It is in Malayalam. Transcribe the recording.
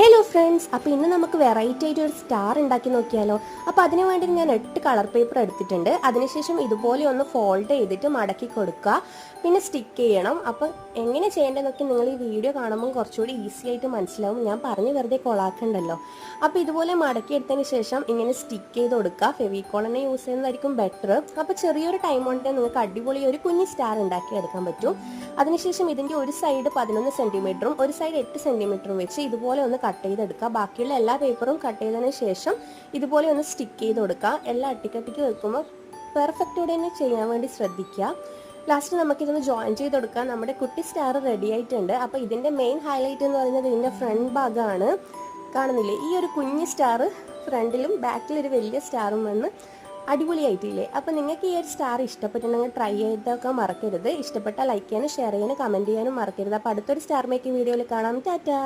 ഹലോ ഫ്രണ്ട്സ് അപ്പോൾ ഇന്ന് നമുക്ക് വെറൈറ്റി ആയിട്ട് ഒരു സ്റ്റാർ ഉണ്ടാക്കി നോക്കിയാലോ? അപ്പോൾ അതിനു വേണ്ടി ഞാൻ എട്ട് കളർ പേപ്പർ എടുത്തിട്ടുണ്ട്. അതിനുശേഷം ഇതുപോലെ ഒന്ന് ഫോൾഡ് ചെയ്തിട്ട് മടക്കി കൊടുക്കുക. പിന്നെ സ്റ്റിക്ക് ചെയ്യണം. അപ്പോൾ എങ്ങനെ ചെയ്യേണ്ടതെന്നൊക്കെ നിങ്ങൾ ഈ വീഡിയോ കാണുമ്പോൾ കുറച്ചുകൂടി ഈസി ആയിട്ട് മനസ്സിലാവും. ഞാൻ പറഞ്ഞു വെറുതെ കൊളാക്കണ്ടല്ലോ അപ്പോൾ ഇതുപോലെ മടക്കി എടുത്തതിന് ശേഷം ഇങ്ങനെ സ്റ്റിക്ക് ചെയ്ത് കൊടുക്കുക. ഫെവിക്കോൾ തന്നെ യൂസ് ചെയ്യുന്നതായിരിക്കും ബെറ്റർ അപ്പോൾ ചെറിയൊരു ടൈം കൊണ്ട് നിങ്ങൾക്ക് അടിപൊളി ഒരു കുഞ്ഞ് സ്റ്റാർ ഉണ്ടാക്കി എടുക്കാൻ പറ്റും. അതിനുശേഷം ഇതിന്റെ ഒരു സൈഡ് പതിനൊന്ന് സെന്റിമീറ്ററും ഒരു സൈഡ് എട്ട് സെന്റിമീറ്ററും വെച്ച് ഇതുപോലെ ഒന്ന് കട്ട് ചെയ്തെടുക്കുക. ബാക്കിയുള്ള എല്ലാ പേപ്പറും കട്ട് ചെയ്തതിന് ശേഷം ഇതുപോലെ ഒന്ന് സ്റ്റിക്ക് ചെയ്ത് കൊടുക്കുക. എല്ലാം അട്ടിക്കട്ടിക്ക് വെക്കുമ്പോൾ പെർഫെക്റ്റോടെ തന്നെ ചെയ്യാൻ വേണ്ടി ശ്രദ്ധിക്കുക. ലാസ്റ്റ് നമുക്കിതൊന്ന് ജോയിൻ ചെയ്ത് കൊടുക്കാം. നമ്മുടെ കുട്ടി സ്റ്റാർ റെഡി ആയിട്ടുണ്ട്. അപ്പോൾ ഇതിന്റെ മെയിൻ ഹൈലൈറ്റ് എന്ന് പറയുന്നത് ഇതിന്റെ ഫ്രണ്ട് ഭാഗമാണ്. കാണുന്നില്ലേ? ഈ ഒരു കുഞ്ഞ് സ്റ്റാർ ഫ്രണ്ടിലും ബാക്കിലൊരു വലിയ സ്റ്റാറും വന്ന് അടിപൊളിയായിട്ടില്ലേ? അപ്പോൾ നിങ്ങൾക്ക് ഈ ഒരു സ്റ്റാർ ഇഷ്ടപ്പെട്ടിട്ടുണ്ടെങ്കിൽ ട്രൈ ചെയ്തൊക്കെ മറക്കരുത്. ഇഷ്ടപ്പെട്ട ലൈക്ക് ചെയ്യാനും ഷെയർ ചെയ്യാനും കമന്റ് ചെയ്യാനും മറക്കരുത്. അപ്പോൾ അടുത്തൊരു സ്റ്റാർ മേക്കിംഗ് വീഡിയോയിൽ കാണാം. ടാറ്റാ!